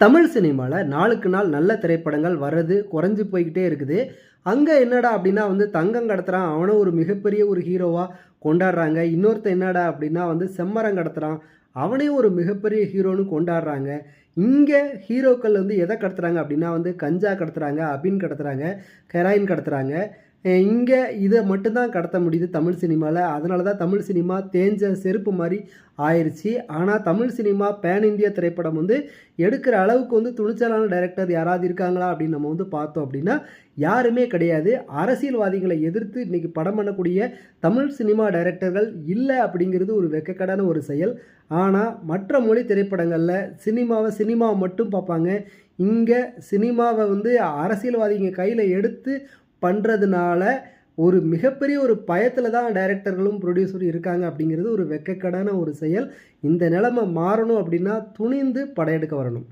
தமிழ் சினிமாவில் நாளுக்கு நாள் நல்ல திரைப்படங்கள் வர்றது குறைஞ்சி போய்கிட்டே இருக்குது. அங்கே என்னடா அப்படின்னா வந்து தங்கம் கடத்துகிறான் அவனை ஒரு மிகப்பெரிய ஒரு ஹீரோவாக கொண்டாடுறாங்க. இன்னொருத்தன் என்னடா அப்படின்னா வந்து செம்மரம் கடத்துகிறான் அவனையும் ஒரு மிகப்பெரிய ஹீரோன்னு கொண்டாடுறாங்க. இங்கே ஹீரோக்கள் வந்து எதை கடத்துகிறாங்க அப்படின்னா வந்து கஞ்சா கடத்துகிறாங்க அபின் கடத்துகிறாங்க ஹெராயின் கடத்துகிறாங்க இங்கே இதை மட்டும்தான் கடத்த முடியுது தமிழ் சினிமாவில் அதனால தான் தமிழ் சினிமா தேஞ்ச செருப்பு மாதிரி ஆயிடுச்சு ஆனால் தமிழ் சினிமா பேன் இந்தியா திரைப்படம் வந்து எடுக்கிற அளவுக்கு வந்து துணிச்சலான டைரக்டர் யாராவது இருக்காங்களா அப்படின்னு நம்ம வந்து பார்த்தோம் அப்படின்னா யாருமே கிடையாது. அரசியல்வாதிகளை எதிர்த்து இன்றைக்கி படம் பண்ணக்கூடிய தமிழ் சினிமா டைரக்டர்கள் இல்லை அப்படிங்கிறது ஒரு வெக்கக்கடான ஒரு செயல். ஆனால் மற்ற மொழி திரைப்படங்களில் சினிமாவை சினிமாவை மட்டும் பார்ப்பாங்க. இங்கே சினிமாவை வந்து அரசியல்வாதிங்க கையில் எடுத்து பண்ணுறதுனால ஒரு மிகப்பெரிய ஒரு பயத்தில் தான் டைரக்டர்களும் ப்ரொடியூசரும் இருக்காங்க அப்படிங்கிறது ஒரு வெக்கக்கடான ஒரு செயல். இந்த நிலமை மாறணும் அப்படின்னா துணிந்து படையெடுக்க வரணும்.